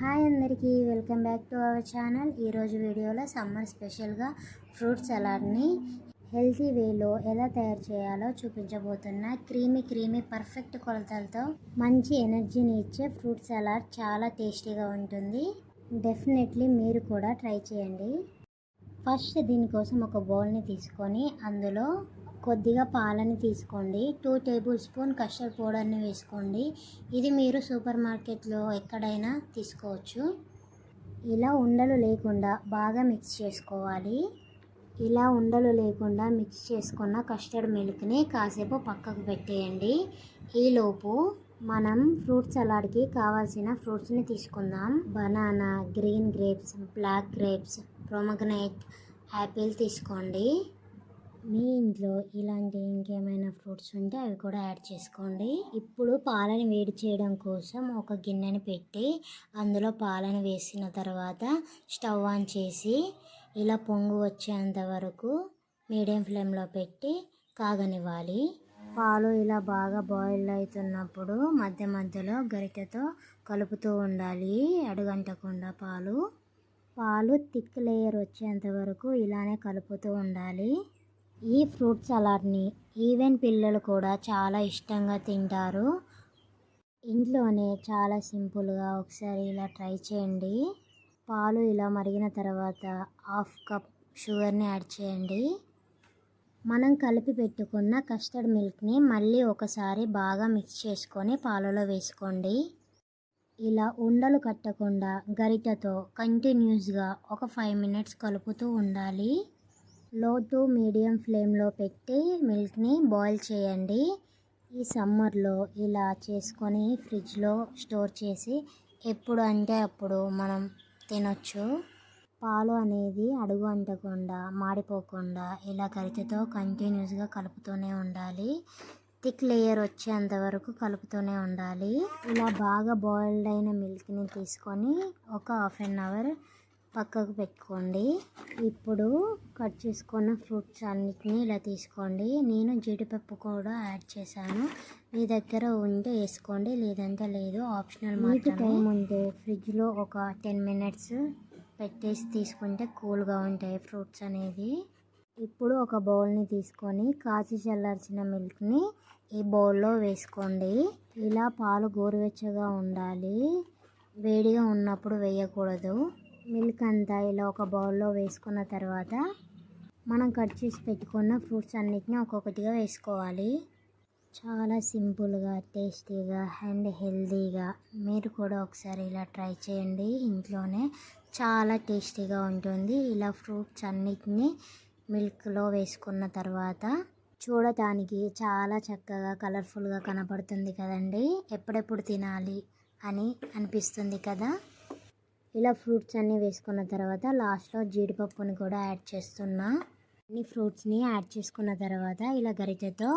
Hi అందరికీ welcome back to our channel. ఈరోజు వీడియోలో సమ్మర్ స్పెషల్గా ఫ్రూట్ సలాడ్ని హెల్తీ వేలో ఎలా తయారు చేయాలో చూపించబోతున్నా క్రీమీ క్రీమీ పర్ఫెక్ట్ కొలతలతో మంచి ఎనర్జీని ఇచ్చే ఫ్రూట్ సలాడ్ చాలా టేస్టీగా ఉంటుంది. డెఫినెట్లీ మీరు కూడా ట్రై చేయండి. ఫస్ట్ దీనికోసం ఒక బౌల్ని తీసుకొని అందులో కొద్దిగా పాలని తీసుకోండి. టూ టేబుల్ స్పూన్ కస్టర్డ్ పౌడర్ని వేసుకోండి. ఇది మీరు సూపర్ మార్కెట్లో ఎక్కడైనా తీసుకోవచ్చు. ఇలా ఉండలు లేకుండా బాగా మిక్స్ చేసుకోవాలి. ఇలా ఉండలు లేకుండా మిక్స్ చేసుకున్న కస్టర్డ్ మిల్క్ని కాసేపు పక్కకు పెట్టేయండి. ఈలోపు మనం ఫ్రూట్ సలాడ్కి కావాల్సిన ఫ్రూట్స్ని తీసుకుందాం. Banana green grapes black grapes pomegranate apple తీసుకోండి. మీ ఇంట్లో ఇలాంటి ఇంకేమైనా ఫ్రూట్స్ ఉంటే అవి కూడా యాడ్ చేసుకోండి. ఇప్పుడు పాలని వేడి చేయడం కోసం ఒక గిన్నెని పెట్టి అందులో పాలను వేసిన తర్వాత స్టవ్ ఆన్ చేసి ఇలా పొంగు వచ్చేంత వరకు మీడియం ఫ్లేమ్లో పెట్టి కాగనివ్వాలి. పాలు ఇలా బాగా బాయిల్ అవుతున్నప్పుడు మధ్య మధ్యలో గరిటెతో కలుపుతూ ఉండాలి. అడుగంటకుండా పాలు. పాలు థిక్ లేయర్ వచ్చేంత వరకు ఇలానే కలుపుతూ ఉండాలి. ఈ ఫ్రూట్ సలాడ్ని ఈవెన్ పిల్లలు కూడా చాలా ఇష్టంగా తింటారు. ఇంట్లోనే చాలా సింపుల్గా ఒకసారి ఇలా ట్రై చేయండి. పాలు ఇలా మరిగిన తర్వాత హాఫ్ కప్ షుగర్ని యాడ్ చేయండి. మనం కలిపి పెట్టుకున్న కస్టర్డ్ మిల్క్ని మళ్ళీ ఒకసారి బాగా మిక్స్ చేసుకొని పాలలో వేసుకోండి. ఇలా ఉండలు కట్టకుండా గరిటతో కంటిన్యూస్గా ఒక ఫైవ్ మినిట్స్ కలుపుతూ ఉండాలి. లో టు మీడియం ఫ్లేమ్లో పెట్టి మిల్క్ని బాయిల్ చేయండి. ఈ సమ్మర్లో ఇలా చేసుకొని ఫ్రిడ్జ్లో స్టోర్ చేసి ఎప్పుడు అంటే అప్పుడు మనం తినొచ్చు. పాలు అనేది అడుగు అంటకుండా మాడిపోకుండా ఇలా కరితతో కంటిన్యూస్గా కలుపుతూనే ఉండాలి. థిక్ లేయర్ వచ్చేంత వరకు కలుపుతూనే ఉండాలి. ఇలా బాగా బాయిల్డ్ అయిన మిల్క్ని తీసుకొని ఒక హాఫ్ అన్ అవర్ పక్కకు పెట్టుకోండి. ఇప్పుడు కట్ చేసుకున్న ఫ్రూట్స్ అన్నిటిని ఇలా తీసుకోండి. నేను జీడిపప్పు కూడా యాడ్ చేశాను. మీ దగ్గర ఉంటే వేసుకోండి. లేదంటే లేదు. ఆప్షనల్ టైం ఉంటే ఫ్రిడ్జ్లో ఒక టెన్ మినిట్స్ పెట్టేసి తీసుకుంటే కూల్గా ఉంటాయి ఫ్రూట్స్ అనేది ఇప్పుడు ఒక బౌల్ని తీసుకొని కాచి చల్లార్చిన మిల్క్ని ఈ బౌల్లో వేసుకోండి. ఇలా పాలు గోరువెచ్చగా ఉండాలి. వేడిగా ఉన్నప్పుడు వేయకూడదు. మిల్క్ అంతా ఇలా ఒక బౌల్లో వేసుకున్న తర్వాత మనం కట్ చేసి పెట్టుకున్న ఫ్రూట్స్ అన్నిటిని ఒక్కొక్కటిగా వేసుకోవాలి. చాలా సింపుల్గా టేస్టీగా అండ్ హెల్తీగా మీరు కూడా ఒకసారి ఇలా ట్రై చేయండి. ఇంట్లోనే చాలా టేస్టీగా ఉంటుంది. ఇలా ఫ్రూట్స్ అన్నిటినీ మిల్క్లో వేసుకున్న తర్వాత చూడటానికి చాలా చక్కగా కలర్ఫుల్గా కనపడుతుంది కదండి. ఎప్పుడెప్పుడు తినాలి అని అనిపిస్తుంది కదా? ఇలా ఫ్రూట్స్ అన్నీ వేసుకున్న తర్వాత లాస్ట్లో జీడిపప్పుని కూడా యాడ్ చేస్తున్నా. అన్ని ఫ్రూట్స్ని యాడ్ చేసుకున్న తర్వాత ఇలా గరిటెతో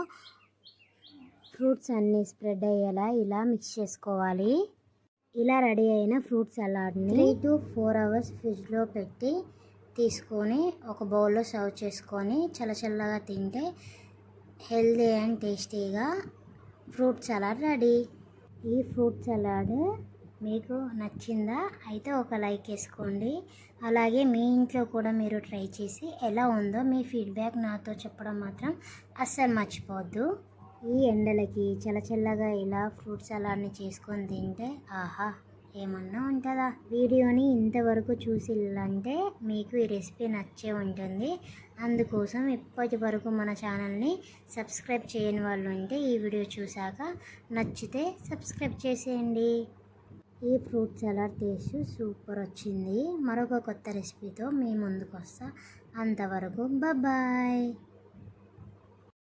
ఫ్రూట్స్ అన్నీ స్ప్రెడ్ అయ్యేలా ఇలా మిక్స్ చేసుకోవాలి. ఇలా రెడీ అయిన ఫ్రూట్ సలాడ్ని త్రీ టు ఫోర్ అవర్స్ ఫ్రిడ్జ్లో పెట్టి తీసుకొని ఒక బౌల్లో సర్వ్ చేసుకొని చల్లచల్లగా తింటే హెల్దీ అండ్ టేస్టీగా ఫ్రూట్ సలాడ్ రెడీ. ఈ ఫ్రూట్ సలాడ్ మీకు నచ్చిందా అయితే ఒక లైక్ వేసుకోండి. అలాగే మీ ఇంట్లో కూడా మీరు ట్రై చేసి ఎలా ఉందో మీ ఫీడ్బ్యాక్ నాతో చెప్పడం మాత్రం అస్సలు మర్చిపోవద్దు. ఈ ఎండలకి చల్లచల్లగా ఇలా ఫ్రూట్స్ సలాడ్ని చేసుకొని తింటే ఆహా ఏమన్నా ఉంటుందా? వీడియోని ఇంతవరకు చూసిల్లంటే మీకు ఈ రెసిపీ నచ్చే ఉంటుంది. అందుకోసం ఇప్పటి వరకు మన ఛానల్ని సబ్స్క్రైబ్ చేయని వాళ్ళు ఉంటే ఈ వీడియో చూశాక నచ్చితే సబ్స్క్రైబ్ చేసేయండి. ఈ ఫ్రూట్ సలాడ్ టేస్ట్ సూపర్ వచ్చింది. మరొక కొత్త రెసిపీతో మీ ముందుకు వస్తా అంతవరకు బాయ్